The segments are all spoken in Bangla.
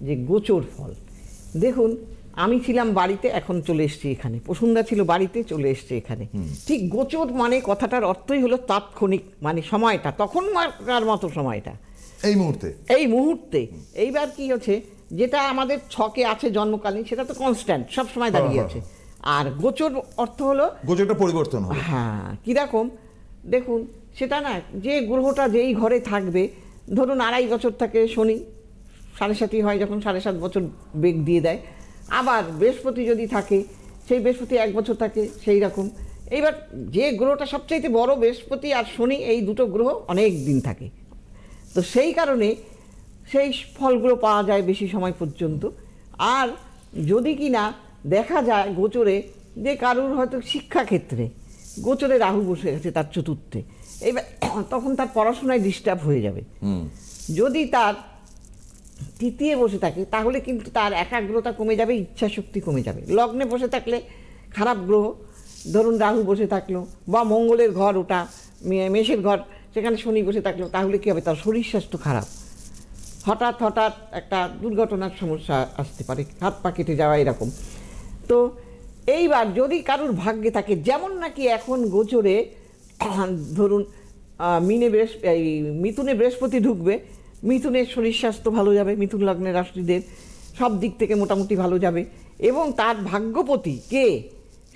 যে গোচর ফল। দেখুন আমি ছিলাম বাড়িতে এখন চলে এসেছি এখানে। প্রসুন্দা ছিল বাড়িতে চলে এসেছে এখানে। ঠিক গোচর মানে কথাটার অর্থই হলো তাৎক্ষণিক মানে সময়টা তখন মার মতো সময়টা। এই মুহূর্তে? এই মুহূর্তে। এইবার কি হচ্ছে যেটা আমাদের ছকে আছে জন্মকালীন সেটা তো কনস্ট্যান্ট সব সময় দাঁড়িয়ে হ্যাঁ, আছে। আর গোচর অর্থ হলো গোচরটা পরিবর্তন হ্যাঁ কীরকম? দেখুন সেটা না যে গ্রহটা যেই ঘরে থাকবে ধরুন আড়াই বছর থাকে শনি সাড়ে সাতই হয় যখন সাড়ে সাত বছর বেগ দিয়ে দেয়। আবার বৃহস্পতি যদি থাকে সেই বৃহস্পতি এক বছর থাকে সেই রকম। এইবার যে গ্রহটা সবচাইতে বড় বৃহস্পতি আর শনি এই দুটো গ্রহ অনেক দিন থাকে। তো সেই কারণে সেই ফলগুলো পাওয়া যায় বেশি সময় পর্যন্ত। আর যদি কি না দেখা যায় গোচরে যে কারুর হয়তো শিক্ষাক্ষেত্রে গোচরে রাহু বসে গেছে তার চতুর্থে এইবার তখন তার পড়াশোনায় ডিস্টার্ব হয়ে যাবে। যদি তার তৃতীয় বসে থাকে, তাহলে কিন্তু তার একাগ্রতা কমে যাবে ইচ্ছা শক্তি কমে যাবে। লগ্নে বসে থাকলে খারাপ গ্রহ, ধরুন রাহু বসে থাকল বা মঙ্গলের ঘর ওটা মেষের ঘর, সেখানে শনি বসে থাকল, তাহলে কী হবে? তার শরীর স্বাস্থ্য খারাপ। হঠাৎ হঠাৎ একটা দুর্ঘটনার সমস্যা আসতে পারে, হাত পা কেটে যাওয়া এরকম। তো এইবার যদি কারুর ভাগ্যে থাকে, যেমন নাকি এখন গোচরে, ধরুন মিনে বৃহস্প, এই মিথুনে বৃহস্পতি ঢুকবে মিথুনের শরীর স্বাস্থ্য ভালো যাবে, মিথুন লগ্নের রাশিদের সব দিক থেকে মোটামুটি ভালো যাবে। এবং তার ভাগ্যপতি কে?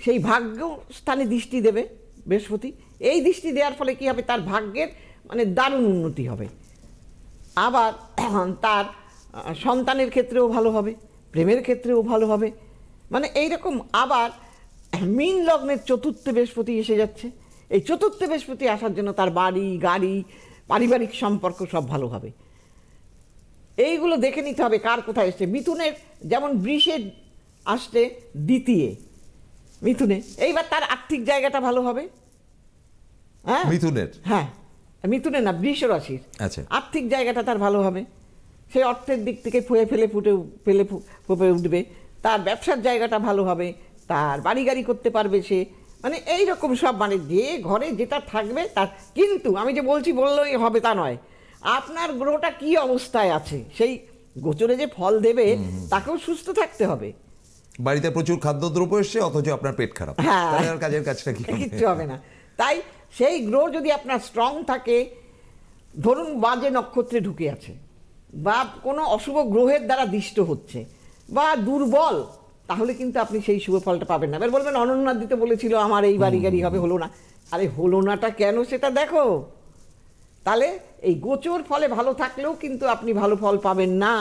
সেই ভাগ্য স্থানে দৃষ্টি দেবে বৃহস্পতি। এই দৃষ্টি দেওয়ার ফলে কী হবে? তার ভাগ্যের মানে দারুণ উন্নতি হবে। আবার তার সন্তানের ক্ষেত্রেও ভালো হবে, প্রেমের ক্ষেত্রেও ভালো হবে। মানে এইরকম আবার মিন লগ্নের চতুর্থ বৃহস্পতি এসে যাচ্ছে। এই চতুর্থ বৃহস্পতি আসার জন্য তার বাড়ি, গাড়ি, পারিবারিক সম্পর্ক সব ভালো হবে। এইগুলো দেখে নিতে হবে কার কোথায় এসছে। মিথুনের যেমন বৃষের আসছে দ্বিতীয়। মিথুনে এইবার তার আর্থিক জায়গাটা ভালো হবে। হ্যাঁ? মিথুনের? হ্যাঁ মিথুনে না বৃষ রাশির। আচ্ছা। আর্থিক জায়গাটা তার ভালো হবে। সে অর্থের দিক থেকে ফুয়ে ফেলে ফুটে ফেলে ফুপে উঠবে। তার ব্যবসার জায়গাটা ভালো হবে। তার বাড়ি গাড়ি করতে পারবে সে। মানে এই রকম সব মানে যে ঘরে যেটা থাকবে তার কিন্তু আমি যে বলছি বললেই হবে তা নয়। আপনার গ্রহটা কি অবস্থায় আছে? সেই গোচরে যে ফল দেবে তাকেও সুস্থ থাকতে হবে। বাড়িতে প্রচুর খাদ্যদ্রব্য এসছে অথচ আপনার পেট খারাপ। হ্যাঁ। কাজের কাজটা কি? কিচ্ছু হবে না। তাই সেই গ্রহ যদি আপনার স্ট্রং থাকে ধরুন বাজে নক্ষত্রে ঢুকে আছে বা কোনো অশুভ গ্রহের দ্বারা দিষ্ট হচ্ছে বা দুর্বল তাহলে কিন্তু আপনি সেই শুভ ফলটা পাবেন না। এবার বলবেন অনন্যার দিতে বলেছিল আমার এই বাড়ি গাড়ি হবে হলো না। আরে হলো নাটা কেন সেটা দেখো। তাহলে এই গোচর ফলে ভালো থাকলেও কিন্তু আপনি ভালো ফল পাবেন না।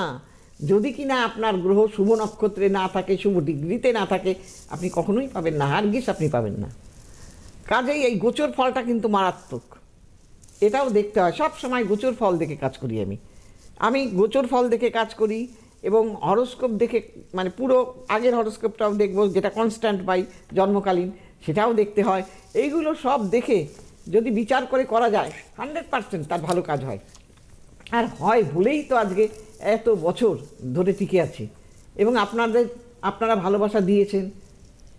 যদি কি না আপনার গ্রহ শুভ নক্ষত্রে না থাকে, শুভ ডিগ্রিতে না থাকে, আপনি কখনোই পাবেন না, হারগিস আপনি পাবেন না। কাজেই এই গোচর ফলটা কিন্তু মারাত্মক। এটাও দেখতে হয়, সব সময় গোচর ফল দেখে কাজ করি আমি। আমি গোচর ফল দেখে কাজ করি এবং হরস্কোপ দেখে মানে পুরো আগের হরস্কোপটাও দেখব, যেটা কনস্ট্যান্ট পাই জন্মকালীন, সেটাও দেখতে হয়। এইগুলো সব দেখে যদি বিচার করে করা যায় হান্ড্রেড পার্সেন্ট তার ভালো কাজ হয়। আর হয় ভুলেই তো আজকে এত বছর ধরে টিকে আছে। এবং আপনাদের, আপনারা ভালোবাসা দিয়েছেন,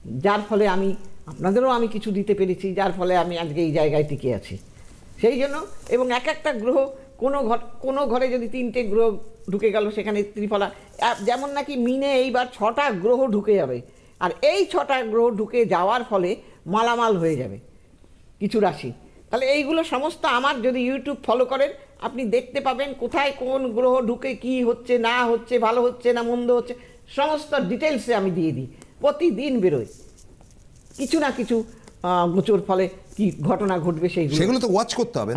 যার ফলে আমি, আপনাদেরও আমি কিছু দিতে পেরেছি, যার ফলে আমি আজকে এই জায়গায় টিকে আছি। সেই জন্য, এবং এক একটা গ্রহ, কোনো ঘর, কোনো ঘরে যদি তিনটে গ্রহ ঢুকে গেল, সেখানে ত্রিফলা যেমন নাকি মিনে এইবার ছটা গ্রহ ঢুকে যাবে। আর এই ছটা গ্রহ ঢুকে যাওয়ার ফলে মালামাল হয়ে যাবে। কিছু রাশি। তাহলে এইগুলো সমস্ত আমার যদি ইউটিউব ফলো করেন, আপনি দেখতে পাবেন কোথায় কোন গ্রহ ঢুকে কি হচ্ছে, না হচ্ছে, ভালো হচ্ছে না মন্দ হচ্ছে। সমস্ত ডিটেলসে আমি দিয়ে দিই। প্রতিদিন বেরোয়। কিছু না কিছু গোচর ফলে কি ঘটনা ঘটবে সেইগুলো। সেগুলো তো ওয়াচ করতে হবে